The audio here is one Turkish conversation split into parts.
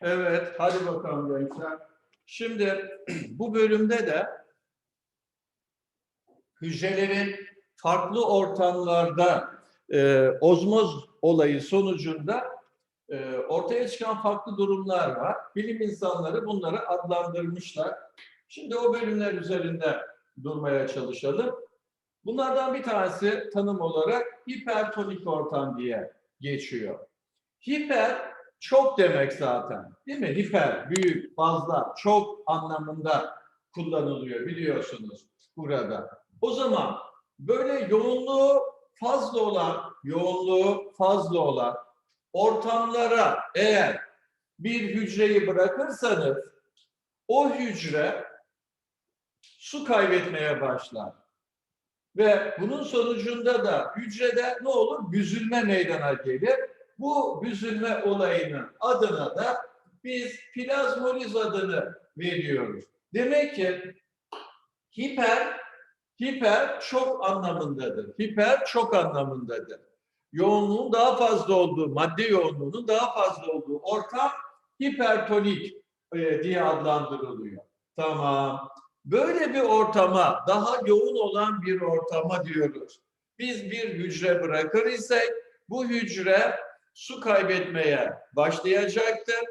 Evet, hadi bakalım gençler. Şimdi bu bölümde de hücrelerin farklı ortamlarda e, ozmoz olayı sonucunda e, ortaya çıkan farklı durumlar var. Bilim insanları bunları adlandırmışlar. Şimdi o bölümler üzerinde durmaya çalışalım. Bunlardan bir tanesi tanım olarak hipertonik ortam diye geçiyor. Hiper çok demek zaten. Değil mi? Hiper, büyük, fazla, çok anlamında kullanılıyor biliyorsunuz burada. O zaman böyle yoğunluğu fazla olan, yoğunluğu fazla olan ortamlara eğer bir hücreyi bırakırsanız o hücre su kaybetmeye başlar. Ve bunun sonucunda da hücrede ne olur? Büzülme meydana gelir. Bu büzülme olayının adına da biz plazmoliz adını veriyoruz. Demek ki hiper hiper çok anlamındadır. Hiper çok anlamındadır. Yoğunluğun daha fazla olduğu, madde yoğunluğunun daha fazla olduğu ortam hipertonik e, diye adlandırılıyor. Tamam. Böyle bir ortama, daha yoğun olan bir ortama diyoruz. Biz bir hücre bırakır isek bu hücre su kaybetmeye başlayacaktır.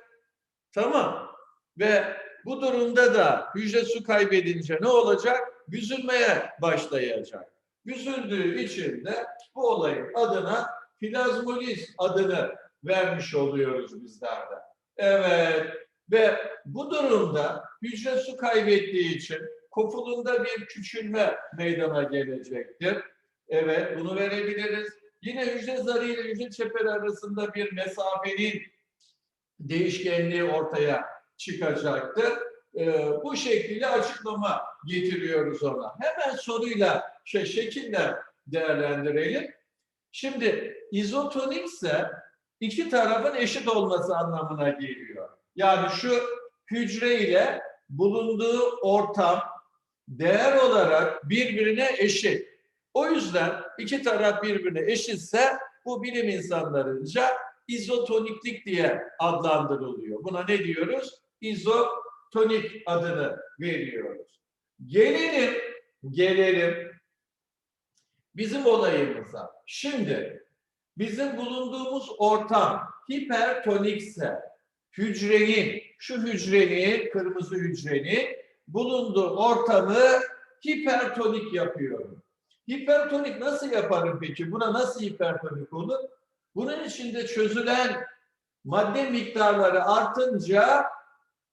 Tamam. Ve bu durumda da hücre su kaybedince ne olacak? Büzülmeye başlayacak. Büzüldüğü için de bu olayın adına plazmoliz adını vermiş oluyoruz bizler de. Evet. Ve bu durumda hücre su kaybettiği için kofulunda bir küçülme meydana gelecektir. Evet, bunu verebiliriz. Yine hücre zarı ile hücre çeperi arasında bir mesafenin değişkenliği ortaya çıkacaktır. Ee, bu şekilde açıklama getiriyoruz ona. Hemen soruyla, şey, şekille değerlendirelim. Şimdi izotonik ise iki tarafın eşit olması anlamına geliyor. Yani şu hücre ile bulunduğu ortam değer olarak birbirine eşit. O yüzden iki taraf birbirine eşitse bu bilim insanlarınca izotoniklik diye adlandırılıyor. Buna ne diyoruz? İzotonik adını veriyoruz. Gelelim, gelelim bizim olayımıza. Şimdi bizim bulunduğumuz ortam hipertonikse hücrenin, şu hücrenin, kırmızı hücrenin bulunduğu ortamı hipertonik yapıyorum. Hipertonik nasıl yaparım peki? Buna nasıl hipertonik olur? Bunun içinde çözülen madde miktarları artınca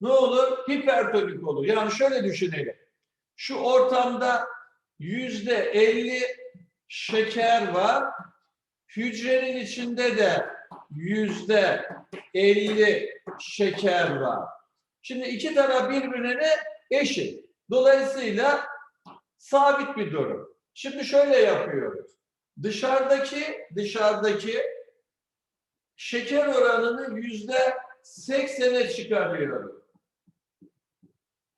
ne olur? Hipertonik olur. Yani şöyle düşünelim. Şu ortamda yüzde elli şeker var. Hücrenin içinde de yüzde elli şeker var. Şimdi iki taraf birbirine eşit. Dolayısıyla sabit bir durum. Şimdi şöyle yapıyoruz. Dışarıdaki dışarıdaki şeker oranını yüzde seksene çıkarıyorum.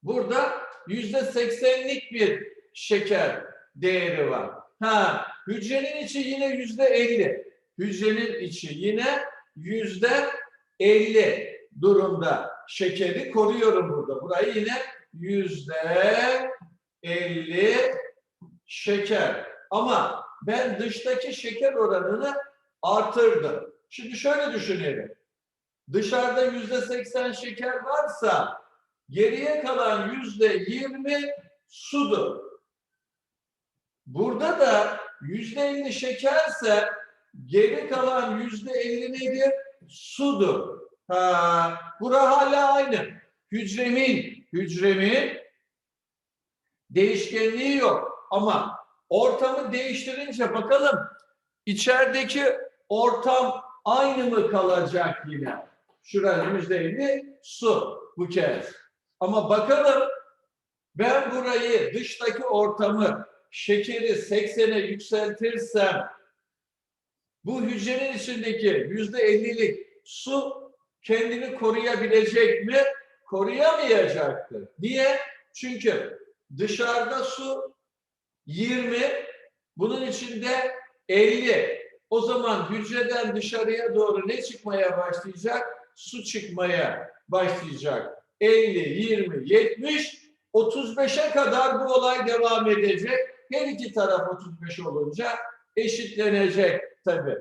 Burada yüzde seksenlik bir şeker değeri var. Ha, hücrenin içi yine yüzde elli. Hücrenin içi yine yüzde elli durumda şekeri koruyorum burada. Burayı yine yüzde elli şeker. Ama ben dıştaki şeker oranını artırdım. Şimdi şöyle düşünelim. Dışarıda yüzde seksen şeker varsa geriye kalan yüzde yirmi sudur. Burada da yüzde elli şekerse geri kalan yüzde elli nedir? Sudur. Ha, bura hala aynı. Hücremin, hücremin değişkenliği yok. Ama ortamı değiştirince bakalım içerideki ortam aynı mı kalacak yine? Yüzde elli su bu kez. Ama bakalım ben burayı dıştaki ortamı şekeri 80'e yükseltirsem bu hücrenin içindeki yüzde ellilik su kendini koruyabilecek mi? Koruyamayacaktır. Niye? Çünkü dışarıda su 20, bunun içinde 50. O zaman hücreden dışarıya doğru ne çıkmaya başlayacak? su çıkmaya başlayacak. 50, 20, 70, 35'e kadar bu olay devam edecek. Her iki taraf 35 olunca eşitlenecek tabii.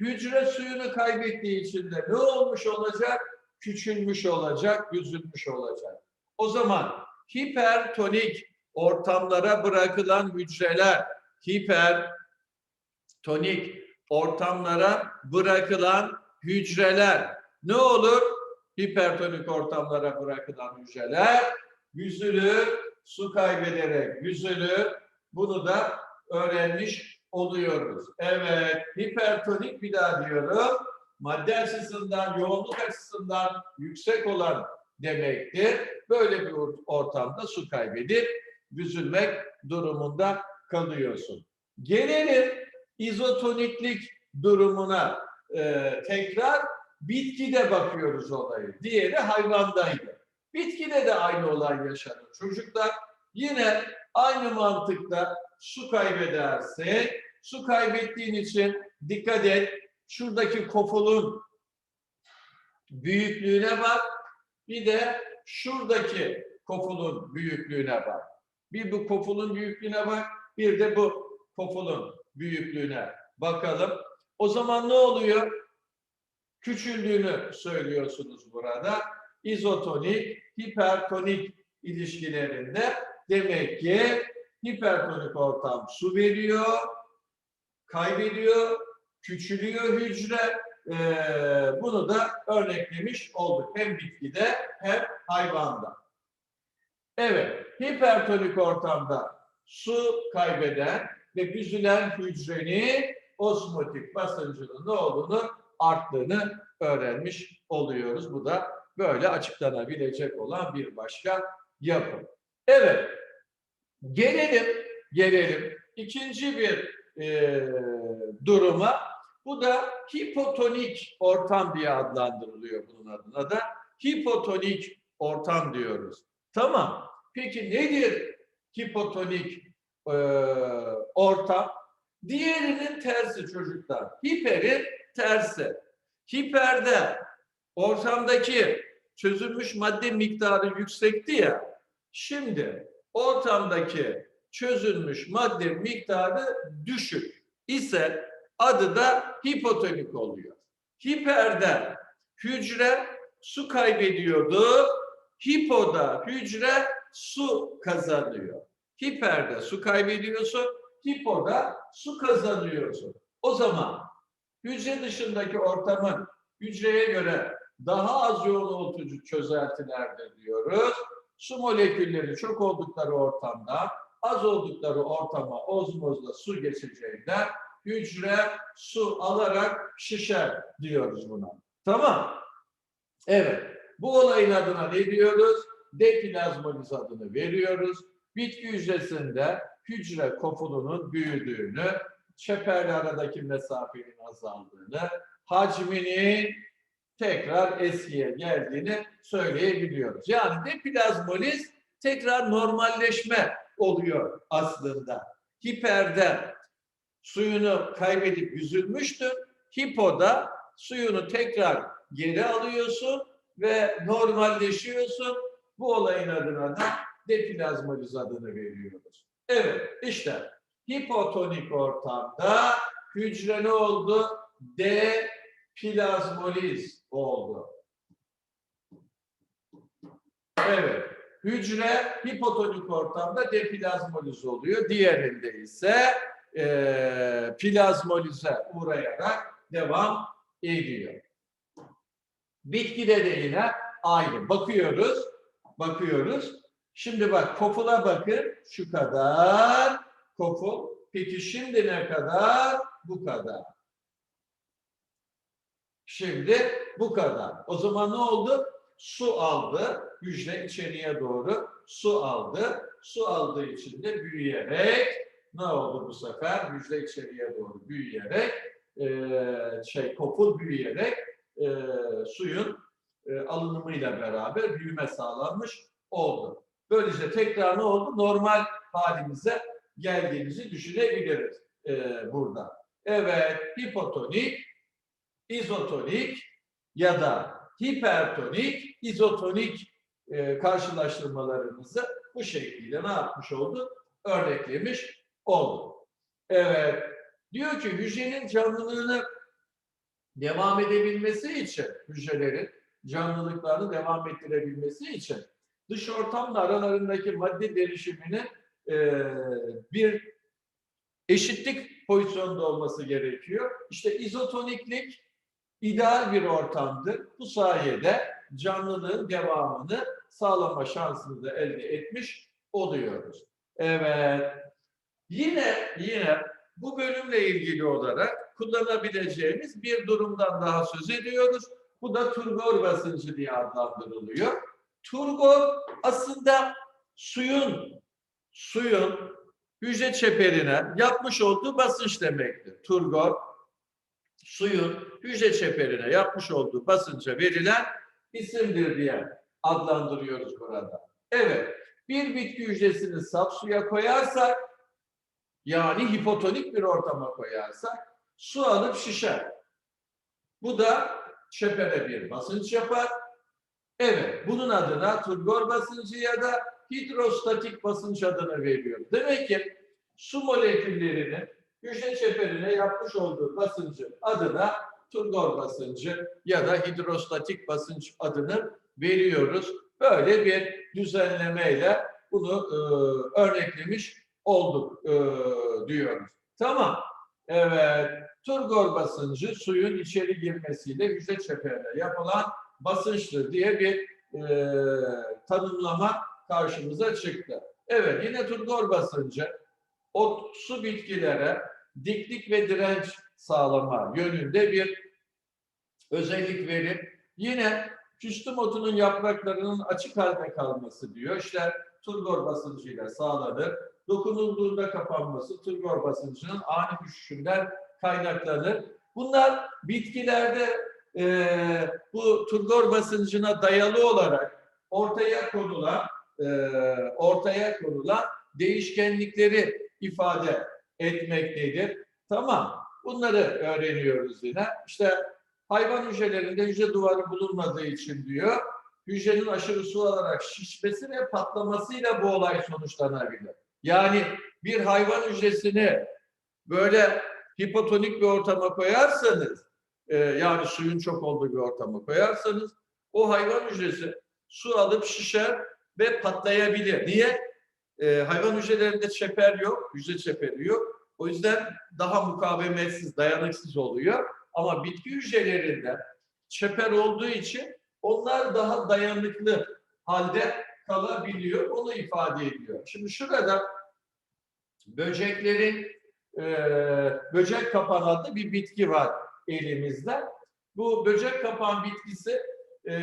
Hücre suyunu kaybettiği için de ne olmuş olacak? Küçülmüş olacak, büzülmüş olacak. O zaman hipertonik ortamlara bırakılan hücreler, hipertonik ortamlara bırakılan hücreler ne olur? Hipertonik ortamlara bırakılan hücreler yüzülür, su kaybederek yüzülür. Bunu da öğrenmiş oluyoruz. Evet, hipertonik bir daha diyorum. Madde açısından, yoğunluk açısından yüksek olan demektir. Böyle bir ortamda su kaybedip büzülmek durumunda kalıyorsun. Gelelim izotoniklik durumuna Ee, tekrar bitkide bakıyoruz olayı. Diğeri hayvandaydı. Bitkide de aynı olay yaşanır. Çocuklar yine aynı mantıkla su kaybederse, su kaybettiğin için dikkat et, şuradaki kofulun büyüklüğüne bak, bir de şuradaki kofulun büyüklüğüne bak. Bir bu kofulun büyüklüğüne bak, bir de bu kofulun büyüklüğüne bakalım. O zaman ne oluyor? Küçüldüğünü söylüyorsunuz burada. İzotonik, hipertonik ilişkilerinde demek ki hipertonik ortam su veriyor, kaybediyor, küçülüyor hücre. Ee, bunu da örneklemiş olduk. Hem bitkide hem hayvanda. Evet, hipertonik ortamda su kaybeden ve büzülen hücrenin osmotik basıncının ne olduğunu arttığını öğrenmiş oluyoruz. Bu da böyle açıklanabilecek olan bir başka yapı. Evet, gelelim, gelelim ikinci bir e, duruma. Bu da hipotonik ortam diye adlandırılıyor bunun adına da. Hipotonik ortam diyoruz. Tamam. Peki nedir hipotonik e, ortam? Diğerinin tersi çocuklar. Hiperin tersi. Hiperde ortamdaki çözülmüş madde miktarı yüksekti ya. Şimdi ortamdaki çözülmüş madde miktarı düşük ise adı da hipotonik oluyor. Hiperde hücre su kaybediyordu. Hipoda hücre su kazanıyor. Hiperde su kaybediyorsun, hipoda su kazanıyorsun. O zaman hücre dışındaki ortamın hücreye göre daha az yoğunluğutucu çözeltilerdir diyoruz. Su molekülleri çok oldukları ortamda az oldukları ortama ozmozla su geçeceğinden hücre su alarak şişer diyoruz buna. Tamam. Evet. Bu olayın adına ne diyoruz? Deplazmoliz adını veriyoruz. Bitki hücresinde hücre kofulunun büyüdüğünü, çeperle aradaki mesafenin azaldığını, hacminin tekrar eskiye geldiğini söyleyebiliyoruz. Yani deplazmoliz tekrar normalleşme oluyor aslında. Hiperde suyunu kaybedip yüzülmüştü. Hipoda suyunu tekrar geri alıyorsun ve normalleşiyorsun. Bu olayın adına da deplazmoliz adını veriyoruz. Evet işte hipotonik ortamda hücre ne oldu? Deplazmoliz oldu. Evet. Hücre hipotonik ortamda deplazmoliz oluyor. Diğerinde ise e, plazmolize uğrayarak devam ediyor. Bitkide de yine aynı. Bakıyoruz. Bakıyoruz. Şimdi bak kofula bakın. Şu kadar koful. Peki şimdi ne kadar? Bu kadar. Şimdi bu kadar. O zaman ne oldu? Su aldı. Hücre içeriye doğru su aldı. Su aldığı için de büyüyerek ne oldu bu sefer? Hücre içeriye doğru büyüyerek e, şey koful büyüyerek e, suyun e, alınımıyla beraber büyüme sağlanmış oldu. Böylece tekrar ne oldu? Normal halimize geldiğimizi düşünebiliriz e, burada. Evet, hipotonik, izotonik ya da hipertonik, izotonik e, karşılaştırmalarımızı bu şekilde ne yapmış oldu? Örneklemiş oldu. Evet. Diyor ki hücrenin canlılığını devam edebilmesi için hücrelerin canlılıklarını devam ettirebilmesi için dış ortamla aralarındaki madde derişiminin e, bir eşitlik pozisyonda olması gerekiyor. İşte izotoniklik ideal bir ortamdır. Bu sayede canlılığın devamını sağlama şansını da elde etmiş oluyoruz. Evet. Yine yine bu bölümle ilgili olarak kullanabileceğimiz bir durumdan daha söz ediyoruz. Bu da turgor basıncı diye adlandırılıyor. Turgor aslında suyun suyun hücre çeperine yapmış olduğu basınç demektir. Turgor suyun hücre çeperine yapmış olduğu basınca verilen isimdir diye adlandırıyoruz burada. Evet, bir bitki hücresini saf suya koyarsak yani hipotonik bir ortama koyarsak su alıp şişer. Bu da çepere bir basınç yapar. Evet, bunun adına turgor basıncı ya da hidrostatik basınç adını veriyor. Demek ki su moleküllerinin hücre çeperine yapmış olduğu basıncı adına turgor basıncı ya da hidrostatik basınç adını veriyoruz. Böyle bir düzenlemeyle bunu e, örneklemiş olduk e, diyoruz. Tamam. Evet. Turgor basıncı suyun içeri girmesiyle hücre çeperine yapılan basınçtır diye bir e, tanımlama karşımıza çıktı. Evet yine turgor basıncı o su bitkilere diklik ve direnç sağlama yönünde bir özellik verip yine küstüm otunun yapraklarının açık halde kalması diyor. İşte turgor basıncıyla sağlanır. Dokunulduğunda kapanması turgor basıncının ani düşüşünden kaynaklanır. Bunlar bitkilerde e, bu turgor basıncına dayalı olarak ortaya konulan e, ortaya konulan değişkenlikleri ifade etmektedir. Tamam. Bunları öğreniyoruz yine. İşte hayvan hücrelerinde hücre duvarı bulunmadığı için diyor, hücrenin aşırı su alarak şişmesi ve patlamasıyla bu olay sonuçlanabilir. Yani bir hayvan hücresini böyle hipotonik bir ortama koyarsanız, e, yani suyun çok olduğu bir ortama koyarsanız, o hayvan hücresi su alıp şişer ve patlayabilir. Niye? E, hayvan hücrelerinde çeper yok, hücre çeperi yok. O yüzden daha mukavemetsiz, dayanıksız oluyor. Ama bitki hücrelerinde çeper olduğu için onlar daha dayanıklı halde kalabiliyor. Onu ifade ediyor. Şimdi şurada böceklerin e, böcek kapan adlı bir bitki var elimizde. Bu böcek kapan bitkisi e,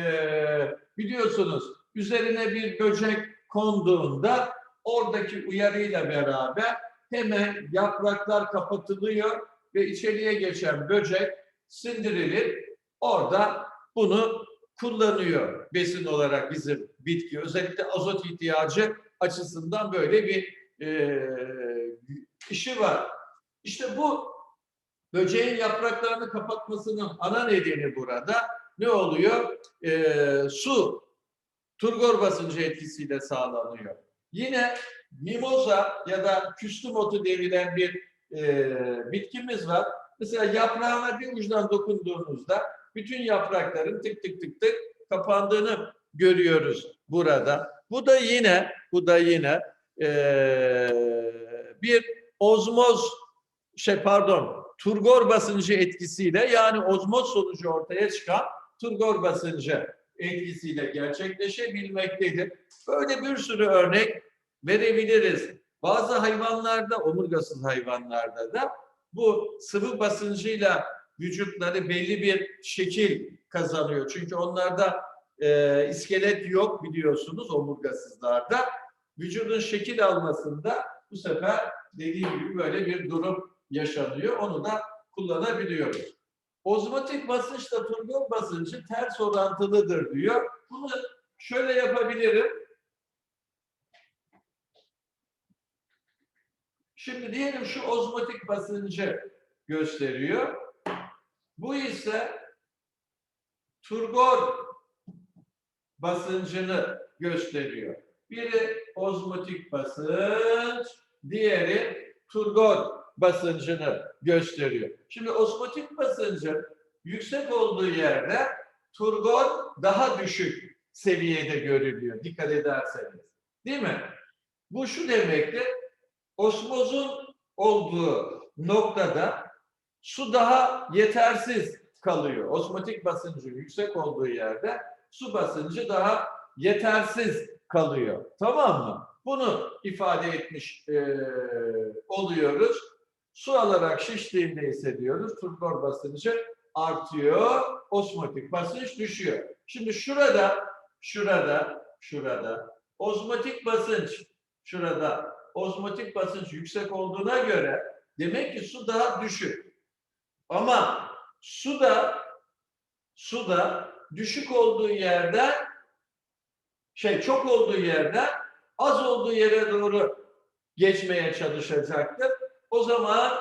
biliyorsunuz üzerine bir böcek konduğunda oradaki uyarıyla beraber hemen yapraklar kapatılıyor ve içeriye geçen böcek sindirilip orada bunu kullanıyor besin olarak bizim bitki. Özellikle azot ihtiyacı açısından böyle bir e, işi var. İşte bu böceğin yapraklarını kapatmasının ana nedeni burada ne oluyor? E, su turgor basıncı etkisiyle sağlanıyor. Yine mimoza ya da küstüm otu denilen bir e, bitkimiz var. Mesela yaprağına bir ucundan dokunduğunuzda bütün yaprakların tık tık tık tık kapandığını görüyoruz burada. Bu da yine bu da yine e, bir ozmoz şey pardon turgor basıncı etkisiyle yani ozmoz sonucu ortaya çıkan turgor basıncı etkisiyle gerçekleşebilmektedir. Böyle bir sürü örnek verebiliriz. Bazı hayvanlarda, omurgasız hayvanlarda da bu sıvı basıncıyla vücutları belli bir şekil kazanıyor. Çünkü onlarda e, iskelet yok biliyorsunuz omurgasızlarda. Vücudun şekil almasında bu sefer dediğim gibi böyle bir durum yaşanıyor. Onu da kullanabiliyoruz. Ozmotik basınçla turgor basıncı ters orantılıdır diyor. Bunu şöyle yapabilirim. Şimdi diyelim şu ozmotik basıncı gösteriyor. Bu ise turgor basıncını gösteriyor. Biri ozmotik basınç, diğeri turgor basıncını gösteriyor. Şimdi ozmotik basıncın yüksek olduğu yerde turgor daha düşük seviyede görülüyor. Dikkat ederseniz. Değil mi? Bu şu demektir. Osmozun olduğu noktada su daha yetersiz kalıyor. Osmotik basıncı yüksek olduğu yerde su basıncı daha yetersiz kalıyor. Tamam mı? Bunu ifade etmiş eee, oluyoruz. Su alarak şiştiğinde hissediyoruz. Turgor basıncı artıyor. Osmotik basınç düşüyor. Şimdi şurada, şurada, şurada ozmotik basınç şurada ozmotik basınç yüksek olduğuna göre demek ki su daha düşük. Ama su da su da düşük olduğu yerden şey çok olduğu yerden az olduğu yere doğru geçmeye çalışacaktır. O zaman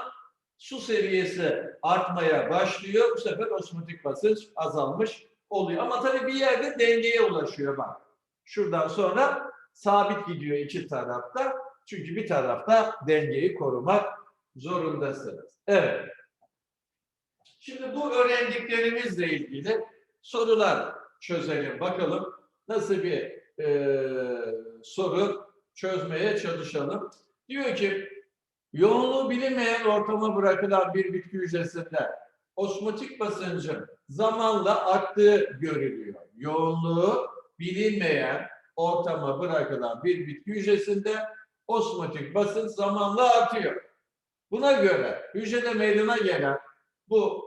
su seviyesi artmaya başlıyor. Bu sefer osmotik basınç azalmış oluyor. Ama tabii bir yerde dengeye ulaşıyor bak. Şuradan sonra sabit gidiyor iki tarafta. Çünkü bir tarafta dengeyi korumak zorundasınız. Evet. Şimdi bu öğrendiklerimizle ilgili sorular çözelim. Bakalım nasıl bir e, soru çözmeye çalışalım. Diyor ki yoğunluğu bilinmeyen ortama bırakılan bir bitki hücresinde osmotik basıncın zamanla arttığı görülüyor. Yoğunluğu bilinmeyen ortama bırakılan bir bitki hücresinde osmotik basınç zamanla artıyor. Buna göre hücrede meydana gelen bu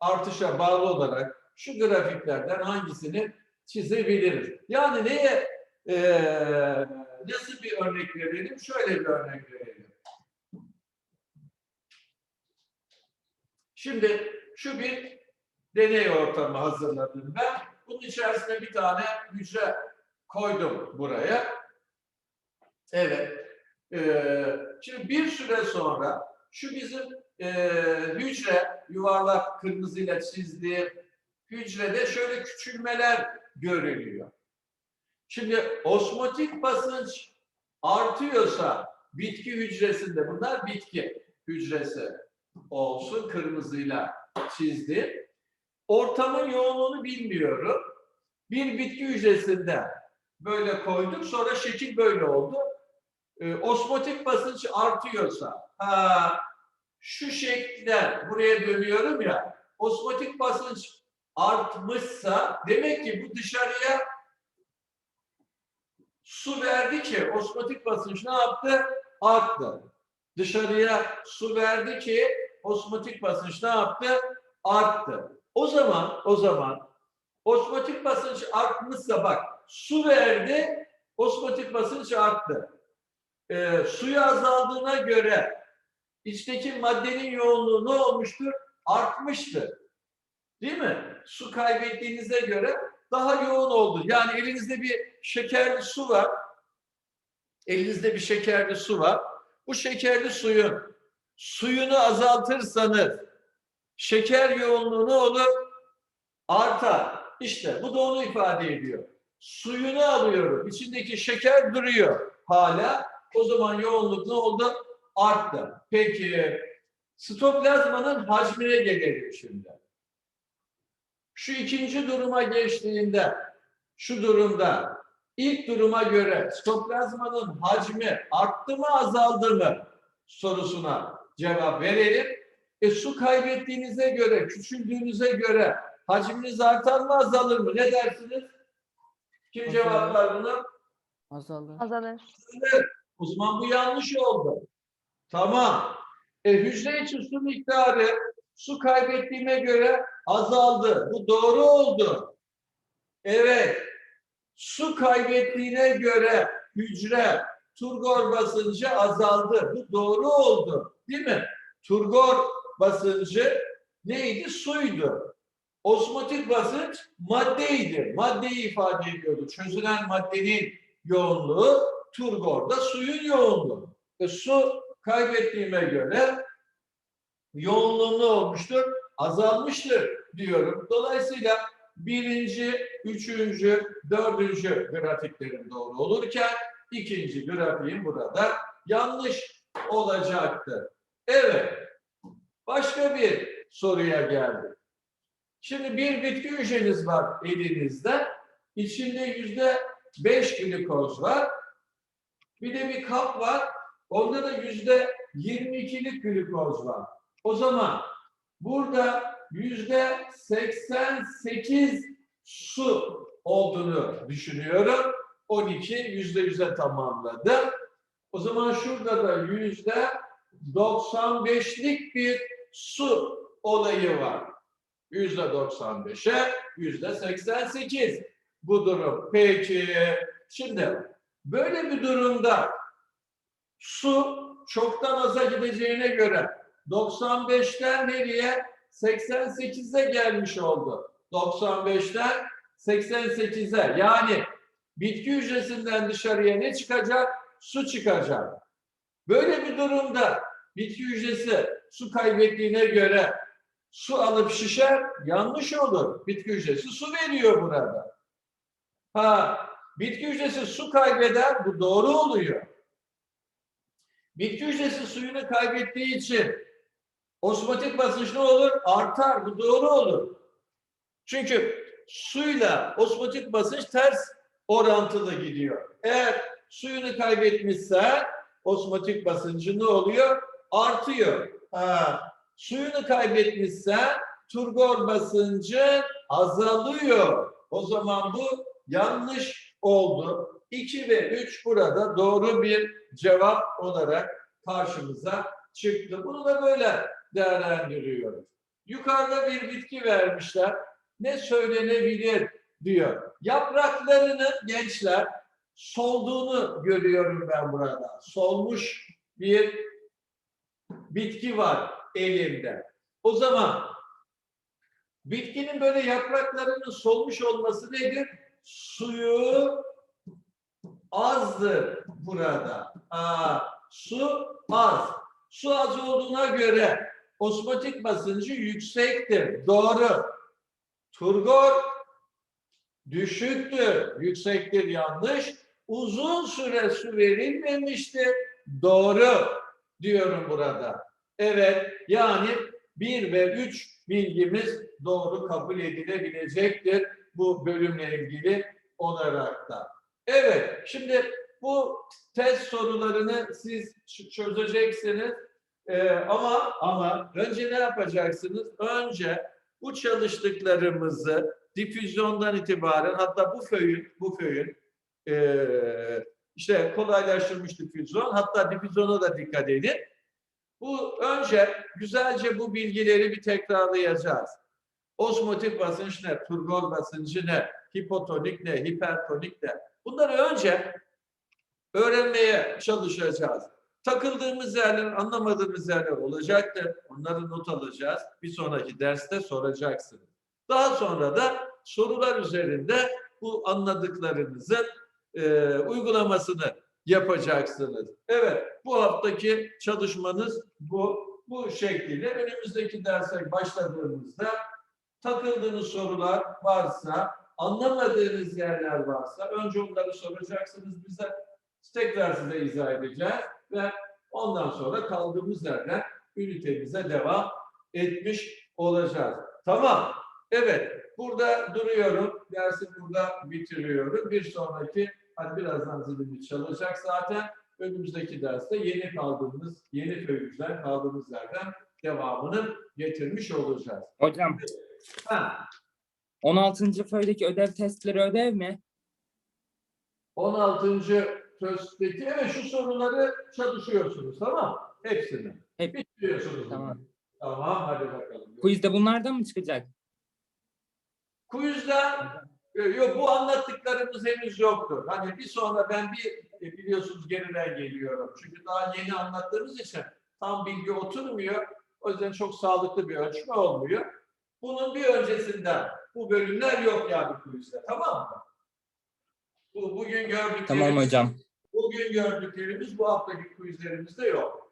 artışa bağlı olarak şu grafiklerden hangisini çizebiliriz? Yani neye eee, nasıl bir örnek verelim? Şöyle bir örnek verelim. Şimdi şu bir deney ortamı hazırladım ben. Bunun içerisine bir tane hücre koydum buraya. Evet. Ee, şimdi bir süre sonra şu bizim e, hücre yuvarlak kırmızıyla çizdiğim hücrede şöyle küçülmeler görülüyor. Şimdi osmotik basınç artıyorsa bitki hücresinde bunlar bitki hücresi olsun kırmızıyla çizdi. Ortamın yoğunluğunu bilmiyorum. Bir bitki hücresinde böyle koyduk sonra şekil böyle oldu. Ee, osmotik basınç artıyorsa ha, şu şekilde buraya dönüyorum ya osmotik basınç artmışsa demek ki bu dışarıya su verdi ki osmotik basınç ne yaptı? Arttı. Dışarıya su verdi ki osmotik basınç ne yaptı? Arttı. O zaman o zaman osmotik basınç artmışsa bak su verdi osmotik basınç arttı. Ee, suyu azaldığına göre içteki maddenin yoğunluğu ne olmuştur? Artmıştır. Değil mi? Su kaybettiğinize göre daha yoğun oldu. Yani elinizde bir şekerli su var. Elinizde bir şekerli su var. Bu şekerli suyun suyunu azaltırsanız şeker yoğunluğu ne olur? Artar. İşte bu da onu ifade ediyor. Suyunu alıyorum. İçindeki şeker duruyor hala. O zaman yoğunluk ne oldu? Arttı. Peki sitoplazmanın hacmine gelelim şimdi. Şu ikinci duruma geçtiğinde, şu durumda ilk duruma göre sitoplazmanın hacmi arttı mı azaldı mı sorusuna cevap verelim. E su kaybettiğinize göre, küçüldüğünüze göre hacminiz artar mı azalır mı? Ne dersiniz? Kim Azalır. cevaplar bunu? Azalır. Azalır. O zaman bu yanlış oldu. Tamam. E, hücre içi su miktarı su kaybettiğime göre azaldı. Bu doğru oldu. Evet. Su kaybettiğine göre hücre turgor basıncı azaldı. Bu doğru oldu. Değil mi? Turgor basıncı neydi? Suydu. Osmotik basınç maddeydi. Maddeyi ifade ediyordu. Çözülen maddenin yoğunluğu turgorda suyun yoğunluğu. E, su kaybettiğime göre yoğunluğu ne olmuştur? Azalmıştır diyorum. Dolayısıyla birinci, üçüncü, dördüncü grafiklerim doğru olurken ikinci grafiğim burada yanlış olacaktır. Evet. Başka bir soruya geldik. Şimdi bir bitki hücreniz var elinizde. İçinde yüzde beş glikoz var. Bir de bir kap var. Onda da yüzde 22'lik glikoz var. O zaman burada yüzde 88 su olduğunu düşünüyorum. 12 yüzde yüze tamamladım. O zaman şurada da yüzde 95'lik bir su olayı var. Yüzde 95'e yüzde 88 bu durum. Peki şimdi böyle bir durumda su çoktan aza gideceğine göre 95'ten nereye 88'e gelmiş oldu. 95'ten 88'e yani bitki hücresinden dışarıya ne çıkacak? Su çıkacak. Böyle bir durumda bitki hücresi su kaybettiğine göre su alıp şişer yanlış olur. Bitki hücresi su veriyor burada. Ha, bitki hücresi su kaybeder bu doğru oluyor. Bitki hücresi suyunu kaybettiği için osmotik basınç ne olur? Artar. Bu doğru olur. Çünkü suyla osmotik basınç ters orantılı gidiyor. Eğer suyunu kaybetmişse osmotik basıncı ne oluyor? Artıyor. Ha, suyunu kaybetmişse turgor basıncı azalıyor. O zaman bu yanlış oldu. 2 ve 3 burada doğru bir cevap olarak karşımıza çıktı. Bunu da böyle değerlendiriyoruz. Yukarıda bir bitki vermişler. Ne söylenebilir diyor. Yapraklarının gençler solduğunu görüyorum ben burada. Solmuş bir bitki var elimde. O zaman bitkinin böyle yapraklarının solmuş olması nedir? Suyu azdır burada. Aa, su az. Su az olduğuna göre osmotik basıncı yüksektir. Doğru. Turgor düşüktür. Yüksektir yanlış. Uzun süre su verilmemiştir. Doğru diyorum burada. Evet yani 1 ve 3 bilgimiz doğru kabul edilebilecektir bu bölümle ilgili olarak da. Evet, şimdi bu test sorularını siz çözeceksiniz. Ee, ama ama önce ne yapacaksınız? Önce bu çalıştıklarımızı difüzyondan itibaren hatta bu föyün bu föyün eee, işte kolaylaştırmış difüzyon hatta difüzyona da dikkat edin. Bu önce güzelce bu bilgileri bir tekrarlayacağız. Osmotik basınç ne? Turgor basıncı ne? Hipotonik ne? Hipertonik ne? Bunları önce öğrenmeye çalışacağız. Takıldığımız yerler, anlamadığımız yerler olacaktır. Onları not alacağız. Bir sonraki derste soracaksınız. Daha sonra da sorular üzerinde bu anladıklarınızın e, uygulamasını yapacaksınız. Evet, bu haftaki çalışmanız bu. Bu şekilde önümüzdeki derse başladığımızda takıldığınız sorular varsa, anlamadığınız yerler varsa önce onları soracaksınız bize. Tekrar size izah edeceğiz ve ondan sonra kaldığımız yerden ünitemize devam etmiş olacağız. Tamam. Evet. Burada duruyorum. Dersi burada bitiriyorum. Bir sonraki hadi birazdan zilimiz çalacak zaten. Önümüzdeki derste yeni kaldığımız, yeni köyümüzden kaldığımız yerden devamını getirmiş olacağız. Hocam Ha, 16. föydeki ödev testleri ödev mi? 16. testteki evet şu soruları çalışıyorsunuz tamam? Hepsini. Hep. Bitiriyorsunuz. Tamam. Tamam hadi bakalım. Quizde bunlardan mı çıkacak? Quiz'den e, yok bu anlattıklarımız henüz yoktur. Hani bir sonra ben bir e, biliyorsunuz geriden geliyorum. Çünkü daha yeni anlattığımız için tam bilgi oturmuyor. O yüzden çok sağlıklı bir ölçme olmuyor. Bunun bir öncesinden bu bölümler yok yani quiz'de. Tamam mı? Bu bugün gördüklerimiz Tamam hocam. Bugün gördüklerimiz bu haftaki quizlerimizde yok.